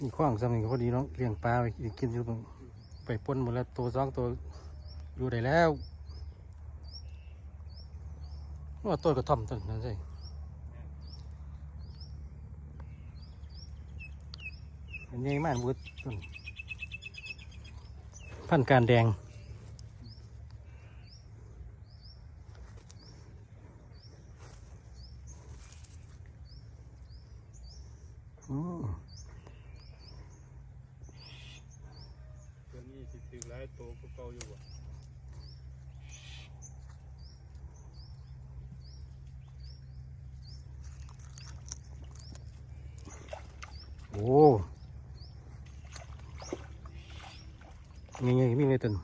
มีขว้างสำนึกพอดีเนาะเลี้ยงปลาไปกินอยู่ตรงไปปนหมดแล้วตัวสองตัวอยู่ได้แล้วว่าต้นกระท่อมต้นนั่นใช่มันใหญ่มากบุดต้นพันการแดงอืม ตัวนี้ สิถือหลายตัวก็เก่าอยู่อะโอ้ยังไงๆมีเลยต้น